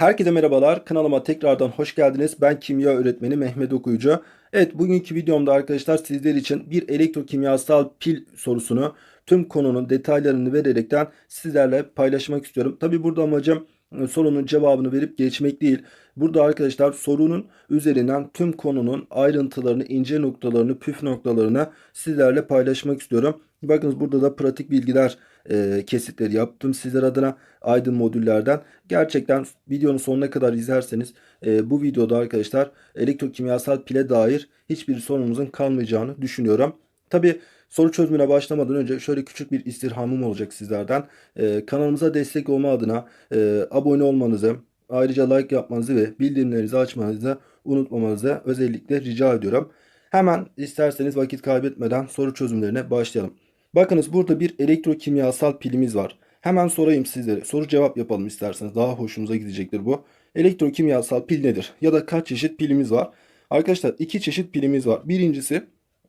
Herkese merhabalar. Kanalıma tekrardan hoş geldiniz. Ben kimya öğretmeni Mehmet Okuyucu. Evet bugünkü videomda arkadaşlar sizler için bir elektrokimyasal pil sorusunu tüm konunun detaylarını vererekten sizlerle paylaşmak istiyorum. Tabi burada amacım e, sorunun cevabını verip geçmek değil. Burada arkadaşlar sorunun üzerinden tüm konunun ayrıntılarını, ince noktalarını, püf noktalarını sizlerle paylaşmak istiyorum. Bakınız burada da pratik bilgiler e, kesitleri yaptım sizler adına Aydın modüllerden. Gerçekten videonun sonuna kadar izlerseniz e, bu videoda arkadaşlar elektrokimyasal pile dair hiçbir sorunumuzun kalmayacağını düşünüyorum. Tabi soru çözümüne başlamadan önce şöyle küçük bir istirhamım olacak sizlerden. E, kanalımıza destek olma adına e, abone olmanızı, ayrıca like yapmanızı ve bildirimlerinizi açmanızı unutmamanızı özellikle rica ediyorum. Hemen isterseniz vakit kaybetmeden soru çözümlerine başlayalım. Bakınız burada bir elektrokimyasal pilimiz var. Hemen sorayım sizlere. Soru cevap yapalım isterseniz. Daha hoşumuza gidecektir bu. Elektrokimyasal pil nedir? Ya da kaç çeşit pilimiz var? Arkadaşlar iki çeşit pilimiz var. Birincisi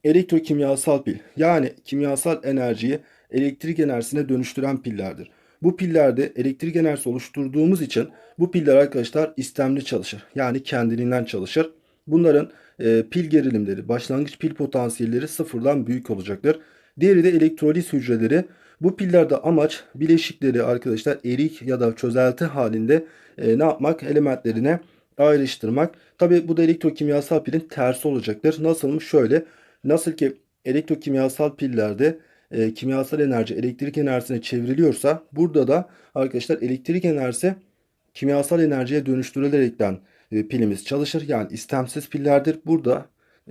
elektrokimyasal pil. Yani kimyasal enerjiyi elektrik enerjisine dönüştüren pillerdir. Bu pillerde elektrik enerjisi oluşturduğumuz için bu piller arkadaşlar istemli çalışır. Yani kendiliğinden çalışır. Bunların e, pil gerilimleri, başlangıç pil potansiyelleri sıfırdan büyük olacaktır. Diğeri de elektroliz hücreleri. Bu pillerde amaç bileşikleri arkadaşlar erik ya da çözelti halinde e, ne yapmak? Elementlerine ayrıştırmak. Tabi bu da elektrokimyasal pilin tersi olacaktır. Nasılmış? Şöyle. Nasıl ki elektrokimyasal pillerde e, kimyasal enerji elektrik enerjisine çevriliyorsa burada da arkadaşlar elektrik enerjisi kimyasal enerjiye dönüştürülerekten e, pilimiz çalışır. Yani istemsiz pillerdir. Burada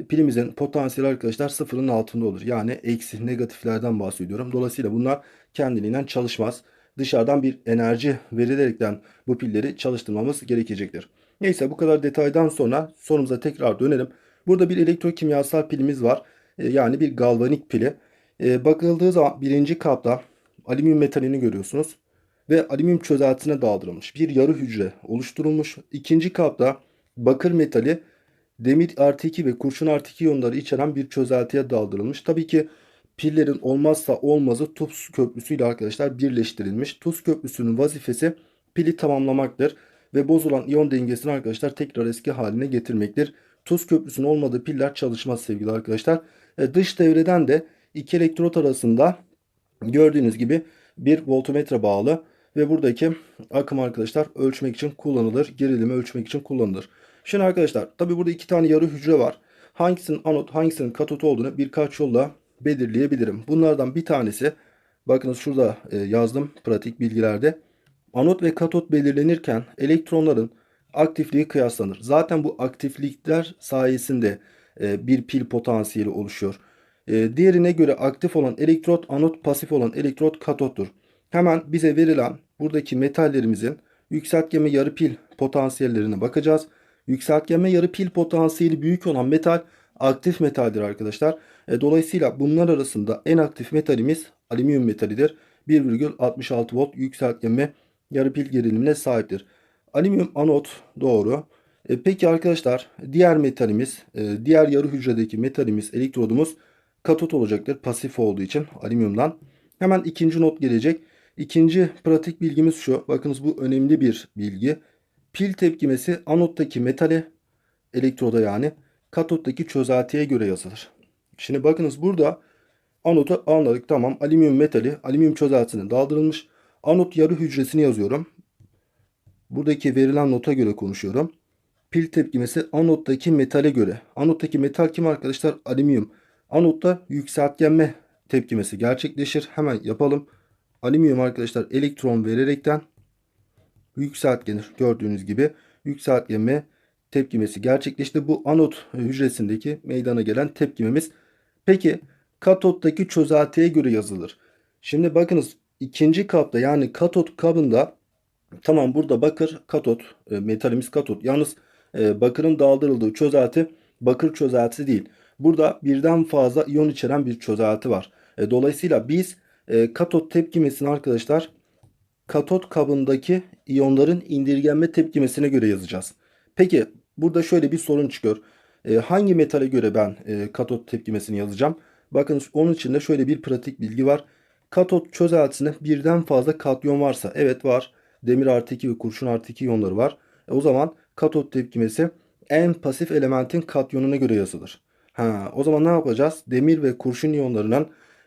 pilimizin potansiyeli arkadaşlar sıfırın altında olur. Yani eksi negatiflerden bahsediyorum. Dolayısıyla bunlar kendiliğinden çalışmaz. Dışarıdan bir enerji verilerekten bu pilleri çalıştırmamız gerekecektir. Neyse bu kadar detaydan sonra sorumuza tekrar dönelim. Burada bir elektrokimyasal pilimiz var. E, yani bir galvanik pili. E, bakıldığı zaman birinci kapta alüminyum metalini görüyorsunuz. Ve alüminyum çözeltisine daldırılmış bir yarı hücre oluşturulmuş. İkinci kapta bakır metali demir artı 2 ve kurşun artı 2 iyonları içeren bir çözeltiye daldırılmış. Tabii ki pillerin olmazsa olmazı tuz köprüsüyle arkadaşlar birleştirilmiş. Tuz köprüsünün vazifesi pili tamamlamaktır ve bozulan iyon dengesini arkadaşlar tekrar eski haline getirmektir. Tuz köprüsünün olmadığı piller çalışmaz sevgili arkadaşlar. E, dış devreden de iki elektrot arasında gördüğünüz gibi bir voltmetre bağlı ve buradaki akım arkadaşlar ölçmek için kullanılır. Gerilimi ölçmek için kullanılır. Şimdi arkadaşlar tabi burada iki tane yarı hücre var. Hangisinin anot hangisinin katot olduğunu birkaç yolla belirleyebilirim. Bunlardan bir tanesi bakınız şurada e, yazdım pratik bilgilerde. Anot ve katot belirlenirken elektronların aktifliği kıyaslanır. Zaten bu aktiflikler sayesinde e, bir pil potansiyeli oluşuyor. E, diğerine göre aktif olan elektrot anot pasif olan elektrot katottur. Hemen bize verilen buradaki metallerimizin yükseltgeme yarı pil potansiyellerine bakacağız. Yükseltgeme yarı pil potansiyeli büyük olan metal aktif metaldir arkadaşlar. E, dolayısıyla bunlar arasında en aktif metalimiz alüminyum metalidir. 1,66 volt yükseltgeme yarı pil gerilimine sahiptir. Alüminyum anot doğru. E, peki arkadaşlar diğer metalimiz, e, diğer yarı hücredeki metalimiz, elektrodumuz katot olacaktır. Pasif olduğu için alüminyumdan. Hemen ikinci not gelecek. İkinci pratik bilgimiz şu. Bakınız bu önemli bir bilgi. Pil tepkimesi anottaki metale, elektroda yani, katottaki çözeltiye göre yazılır. Şimdi bakınız burada anotu anladık. Tamam alüminyum metali, alüminyum çözeltisine daldırılmış. Anot yarı hücresini yazıyorum. Buradaki verilen nota göre konuşuyorum. Pil tepkimesi anottaki metale göre. Anottaki metal kim arkadaşlar? Alüminyum. Anotta yükseltgenme tepkimesi gerçekleşir. Hemen yapalım. Alüminyum arkadaşlar elektron vererekten yükseltgenir. Gördüğünüz gibi yükseltgenme tepkimesi gerçekleşti. Bu anot hücresindeki meydana gelen tepkimemiz. Peki katottaki çözeltiye göre yazılır. Şimdi bakınız ikinci kapta yani katot kabında tamam burada bakır katot e, metalimiz katot. Yalnız e, bakırın daldırıldığı çözelti bakır çözeltisi değil. Burada birden fazla iyon içeren bir çözelti var. E, dolayısıyla biz e, katot tepkimesini arkadaşlar katot kabındaki iyonların indirgenme tepkimesine göre yazacağız. Peki burada şöyle bir sorun çıkıyor. E, hangi metale göre ben e, katot tepkimesini yazacağım? Bakın onun için de şöyle bir pratik bilgi var. Katot çözeltisinde birden fazla katyon varsa evet var. Demir artı 2 ve kurşun artı 2 iyonları var. E, o zaman katot tepkimesi en pasif elementin katyonuna göre yazılır. Ha, o zaman ne yapacağız? Demir ve kurşun iyonlarının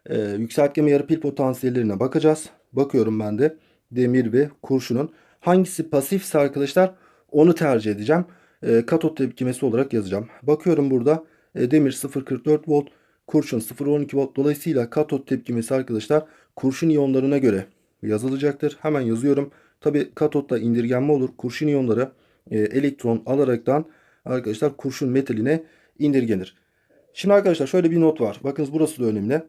e, yükseltgeme yarı pil potansiyellerine bakacağız. Bakıyorum ben de demir ve kurşunun hangisi pasifse arkadaşlar onu tercih edeceğim. E, katot tepkimesi olarak yazacağım. Bakıyorum burada e, demir 0.44 volt, kurşun 0.12 volt. Dolayısıyla katot tepkimesi arkadaşlar kurşun iyonlarına göre yazılacaktır. Hemen yazıyorum. Tabi katotta indirgenme olur. Kurşun iyonları e, elektron alaraktan arkadaşlar kurşun metaline indirgenir. Şimdi arkadaşlar şöyle bir not var. Bakınız burası da önemli.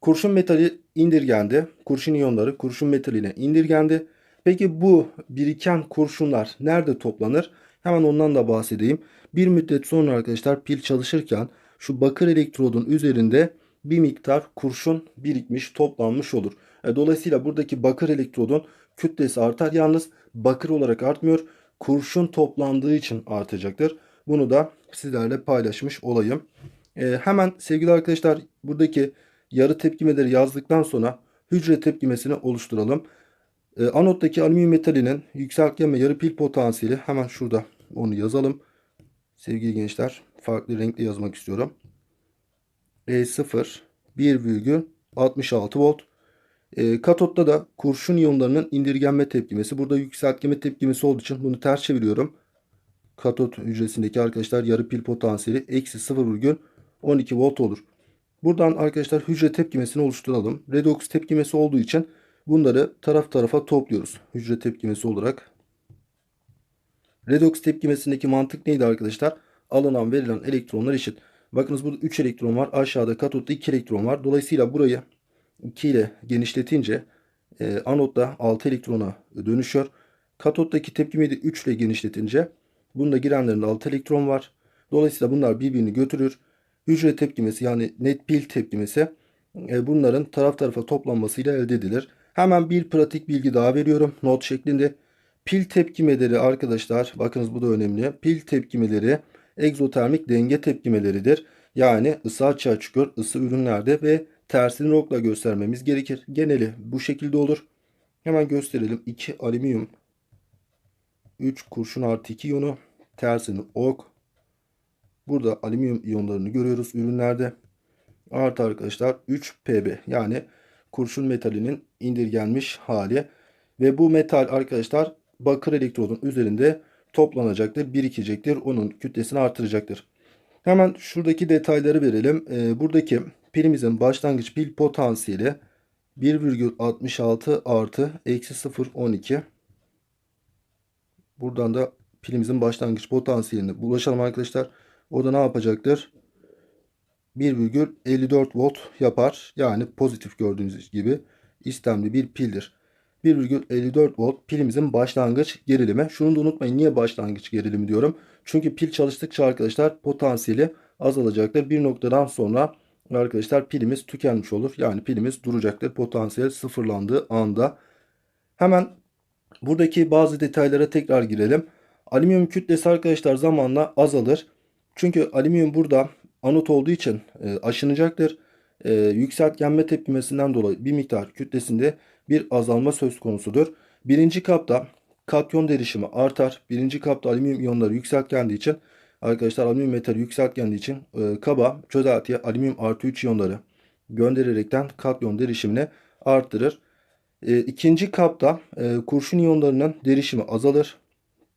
Kurşun metali indirgendi. Kurşun iyonları kurşun metaline indirgendi. Peki bu biriken kurşunlar nerede toplanır? Hemen ondan da bahsedeyim. Bir müddet sonra arkadaşlar pil çalışırken şu bakır elektrodun üzerinde bir miktar kurşun birikmiş, toplanmış olur. E, dolayısıyla buradaki bakır elektrodun kütlesi artar. Yalnız bakır olarak artmıyor. Kurşun toplandığı için artacaktır. Bunu da sizlerle paylaşmış olayım. E, hemen sevgili arkadaşlar buradaki yarı tepkimeleri yazdıktan sonra hücre tepkimesini oluşturalım. E, anottaki alüminyum metalinin yükseltgen yarı pil potansiyeli hemen şurada onu yazalım. Sevgili gençler farklı renkli yazmak istiyorum. E0 1,66 volt. E, katotta da kurşun iyonlarının indirgenme tepkimesi. Burada yükseltgeme tepkimesi olduğu için bunu ters çeviriyorum. Katot hücresindeki arkadaşlar yarı pil potansiyeli eksi 0,12 volt olur. Buradan arkadaşlar hücre tepkimesini oluşturalım. Redox tepkimesi olduğu için bunları taraf tarafa topluyoruz. Hücre tepkimesi olarak. Redox tepkimesindeki mantık neydi arkadaşlar? Alınan verilen elektronlar eşit. Bakınız burada 3 elektron var. Aşağıda katotta 2 elektron var. Dolayısıyla burayı 2 ile genişletince e, anotta 6 elektrona dönüşüyor. Katottaki tepkimeyi de 3 ile genişletince bunda girenlerinde 6 elektron var. Dolayısıyla bunlar birbirini götürür. Hücre tepkimesi yani net pil tepkimesi e, bunların taraf tarafa toplanmasıyla elde edilir. Hemen bir pratik bilgi daha veriyorum not şeklinde. Pil tepkimeleri arkadaşlar bakınız bu da önemli. Pil tepkimeleri egzotermik denge tepkimeleridir. Yani ısı açığa çıkıyor ısı ürünlerde ve tersini rokla göstermemiz gerekir. Geneli bu şekilde olur. Hemen gösterelim. 2 alüminyum 3 kurşun artı 2 iyonu tersini ok. Burada alüminyum iyonlarını görüyoruz ürünlerde. Artı arkadaşlar 3 Pb yani kurşun metalinin indirgenmiş hali. Ve bu metal arkadaşlar bakır elektrodun üzerinde toplanacaktır, birikecektir. Onun kütlesini artıracaktır. Hemen şuradaki detayları verelim. Ee, buradaki pilimizin başlangıç pil potansiyeli 1,66 artı eksi 0,12. Buradan da pilimizin başlangıç potansiyeline ulaşalım arkadaşlar. O da ne yapacaktır? 1,54 volt yapar. Yani pozitif gördüğünüz gibi istemli bir pildir. 1,54 volt pilimizin başlangıç gerilimi. Şunu da unutmayın niye başlangıç gerilimi diyorum. Çünkü pil çalıştıkça arkadaşlar potansiyeli azalacaktır. Bir noktadan sonra arkadaşlar pilimiz tükenmiş olur. Yani pilimiz duracaktır. Potansiyel sıfırlandığı anda. Hemen buradaki bazı detaylara tekrar girelim. Alüminyum kütlesi arkadaşlar zamanla azalır. Çünkü alüminyum burada anot olduğu için e, aşınacaktır. E, yükseltgenme tepkimesinden dolayı bir miktar kütlesinde bir azalma söz konusudur. Birinci kapta katyon derişimi artar. Birinci kapta alüminyum iyonları yükseltgendiği için arkadaşlar alüminyum metali yükseltgendiği için e, kaba çözeltiye alüminyum artı 3 iyonları göndererekten katyon derişimini arttırır. E, ikinci kapta e, kurşun iyonlarının derişimi azalır.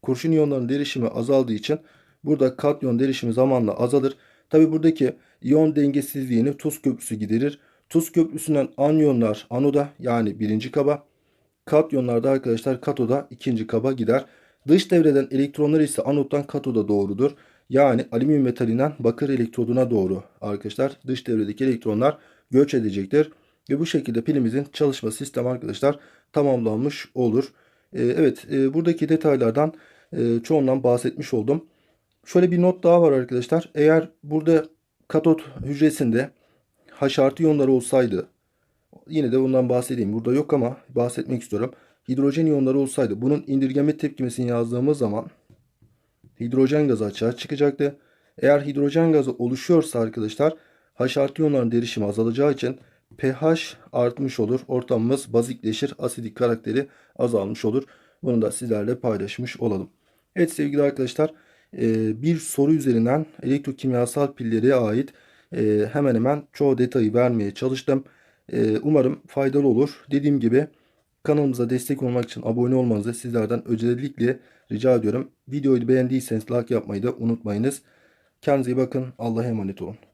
Kurşun iyonlarının derişimi azaldığı için burada katyon derişimi zamanla azalır. Tabi buradaki iyon dengesizliğini tuz köprüsü giderir. Tuz köprüsünden anyonlar anoda yani birinci kaba. Katyonlar da arkadaşlar katoda ikinci kaba gider. Dış devreden elektronlar ise anottan katoda doğrudur. Yani alüminyum metalinden bakır elektroduna doğru arkadaşlar dış devredeki elektronlar göç edecektir. Ve bu şekilde pilimizin çalışma sistemi arkadaşlar tamamlanmış olur. Ee, evet e, buradaki detaylardan e, çoğundan bahsetmiş oldum. Şöyle bir not daha var arkadaşlar. Eğer burada katot hücresinde H artı iyonları olsaydı yine de bundan bahsedeyim. Burada yok ama bahsetmek istiyorum. Hidrojen iyonları olsaydı bunun indirgeme tepkimesini yazdığımız zaman hidrojen gazı açığa çıkacaktı. Eğer hidrojen gazı oluşuyorsa arkadaşlar H artı iyonların derişimi azalacağı için pH artmış olur. Ortamımız bazikleşir. Asidik karakteri azalmış olur. Bunu da sizlerle paylaşmış olalım. Evet sevgili arkadaşlar bir soru üzerinden elektrokimyasal pillere ait e, hemen hemen çoğu detayı vermeye çalıştım. E, Umarım faydalı olur. Dediğim gibi kanalımıza destek olmak için abone olmanızı sizlerden özellikle rica ediyorum. Videoyu beğendiyseniz like yapmayı da unutmayınız. Kendinize iyi bakın. Allah'a emanet olun.